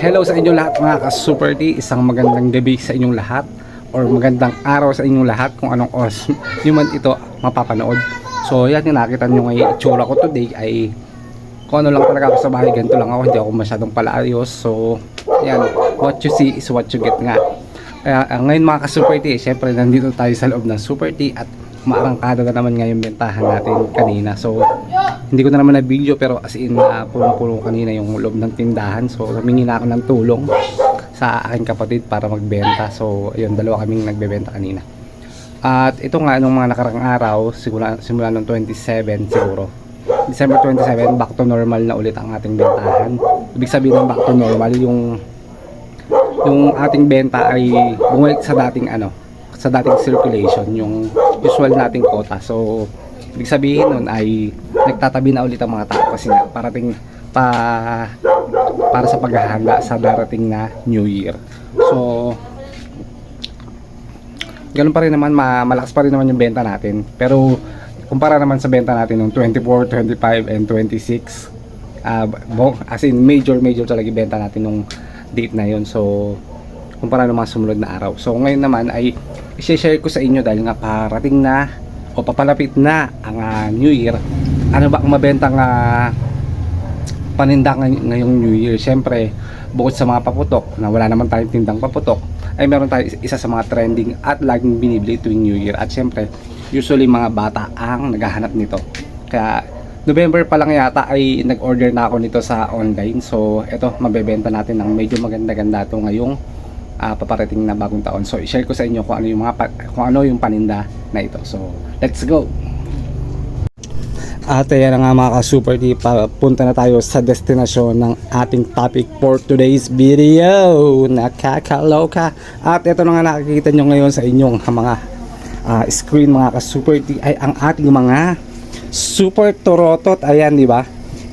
Hello sa inyong lahat mga ka-Super T. Isang magandang gabi sa inyong lahat or magandang araw sa inyong lahat kung anong oras nyo man ito mapapanood. So yan yung nakita nyo ngayon itsura ko today ay kung ano lang talaga ako sa bahay ganito lang ako hindi ako masyadong palaayos so yan what you see is what you get nga kaya ah, ngayon mga ka-Super T syempre nandito tayo sa loob ng Super T at maarangkada na naman ngayon bentahan natin kanina. So hindi ko na naman na video pero as in uh, pulong-pulong kanina yung loob ng tindahan. So humingi na ako ng tulong sa aking kapatid para magbenta. So ayun dalawa kaming nagbebenta kanina. At ito nga nung mga nakarang araw simula, simula ng 27 siguro. December 27 back to normal na ulit ang ating bentahan. Ibig sabihin ng back to normal yung yung ating benta ay bumalik sa dating ano sa dating circulation yung usual nating quota so ibig sabihin nun ay nagtatabi na ulit ang mga tao kasi nga parating pa para sa paghahanda sa darating na New Year. So ganun pa rin naman ma- malakas pa rin naman yung benta natin. Pero kumpara naman sa benta natin ng 24, 25 and 26 uh, as in major major talaga yung benta natin nung date na yun. So kumpara ng mga sumunod na araw. So ngayon naman ay i-share ko sa inyo dahil nga parating na o papalapit na ang ah, New Year. Ano ba ang mabentang uh, paninda ngay- ngayong New Year? Syempre bukod sa mga paputok na wala naman tayong tindang paputok ay meron tayo isa sa mga trending at laging binibili tuwing New Year. At syempre usually mga bata ang naghahanap nito. Kaya November pa lang yata ay nag-order na ako nito sa online. So eto mabebenta natin ng medyo maganda-ganda to ngayong ah, paparating na bagong taon so i-share ko sa inyo kung ano yung mga kung ano yung paninda na ito so let's go at ayan nga mga ka-super T, punta na tayo sa destinasyon ng ating topic for today's video. Nakakaloka. At ito na nga nakikita nyo ngayon sa inyong mga ah, screen mga ka-super T ay ang ating mga super torotot. Ayan, di ba?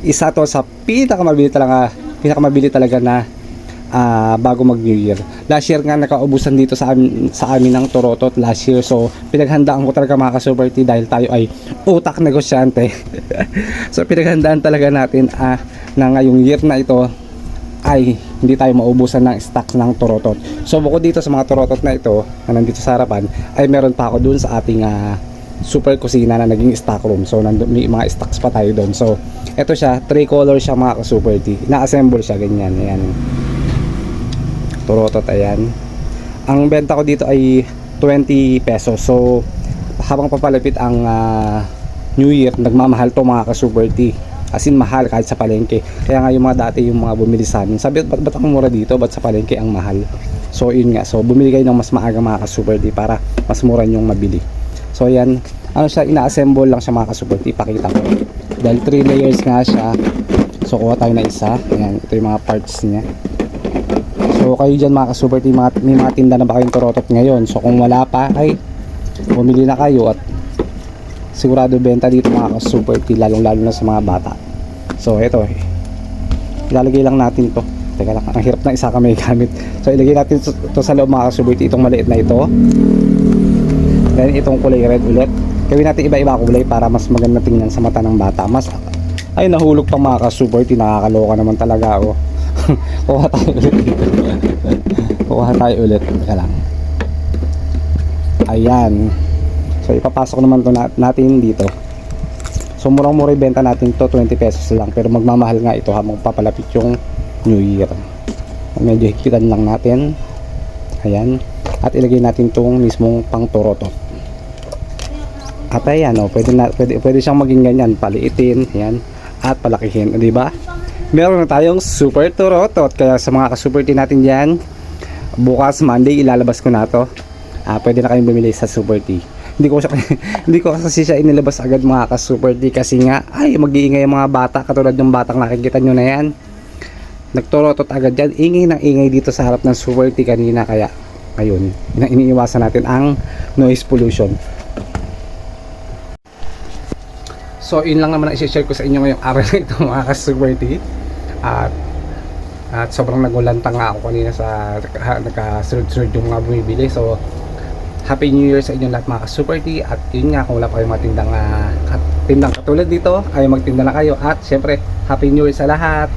Isa to sa pinakamabili talaga, pinakamabili talaga na ah, bago mag New Year. Last year nga nakaubusan dito sa amin, sa amin ng Torotot last year. So pinaghandaan ko talaga mga ka-super T dahil tayo ay utak negosyante. so pinaghandaan talaga natin ah, na ngayong year na ito ay hindi tayo maubusan ng stocks ng Torotot. So bukod dito sa mga Torotot na ito na nandito sa harapan ay meron pa ako dun sa ating ah, super kusina na naging stock room. So nandun, may mga stocks pa tayo doon. So ito siya, three color siya mga ka-super T. Na-assemble siya ganyan. Ayan. Torotot ayan. Ang benta ko dito ay 20 pesos. So habang papalapit ang ah, New Year, nagmamahal to mga ka-super T. As in mahal kahit sa palengke. Kaya nga yung mga dati yung mga bumili sa amin. Sabi, ba't, ba't ako mura dito? Ba't sa palengke ang mahal? So yun nga. So bumili kayo ng mas maaga mga ka-super T para mas mura yung mabili. So yan. Ano siya, ina-assemble lang siya mga ka-super T. Pakita ko. Dahil 3 layers nga siya. So kuha tayo na isa. Ayan, ito yung mga parts niya. So kayo dyan mga ka-super team, mga, may mga tinda na ba kayong torotot ngayon? So kung wala pa ay bumili na kayo at sigurado benta dito mga ka-super team lalong lalo na sa mga bata. So ito eh. Ilalagay lang natin to. Teka lang, ang hirap na isa kami gamit. So ilagay natin to, sa loob mga ka-super team, itong maliit na ito. Then itong kulay red ulit. Gawin natin iba-iba kulay para mas maganda tingnan sa mata ng bata. Mas ay nahulog pang mga ka-super team, nakakaloka naman talaga oh. Kuha tayo ulit. Kuha tayo ulit. Teka lang. Ayan. So ipapasok naman to na- natin dito. So murang-mura yung benta natin to 20 pesos lang pero magmamahal nga ito habang papalapit yung New Year. Medyo hikitan lang natin. Ayan. At ilagay natin tong mismong pang torotot. At ayan, oh, pwede, na, pwede, pwede siyang maging ganyan, paliitin, ayan, at palakihin, di ba? Meron na tayong super torotot, kaya sa mga ka-super tea natin dyan, bukas Monday ilalabas ko na to. Ah, pwede na kayong bumili sa super tea. Hindi ko siya, hindi ko kasi siya inilabas agad mga ka-super tea kasi nga, ay mag-iingay yung mga bata, katulad ng batang nakikita nyo na yan. Nagtorotot agad dyan, ingay ng ingay dito sa harap ng super tea kanina, kaya ina- iniiwasan natin ang noise pollution. So, yun lang naman ang i-share ko sa inyo ngayong araw na ito mga ka-super tea. At, at sobrang nagulanta nga ako kanina sa nagka- nagkasunod-sunod yung mga bumibili. So, Happy New Year sa inyo lahat mga ka-super tea. At yun nga, kung wala pa kayong mga tindang, ah, tindang katulad dito, ay magtinda na kayo. At syempre, Happy New Year sa lahat.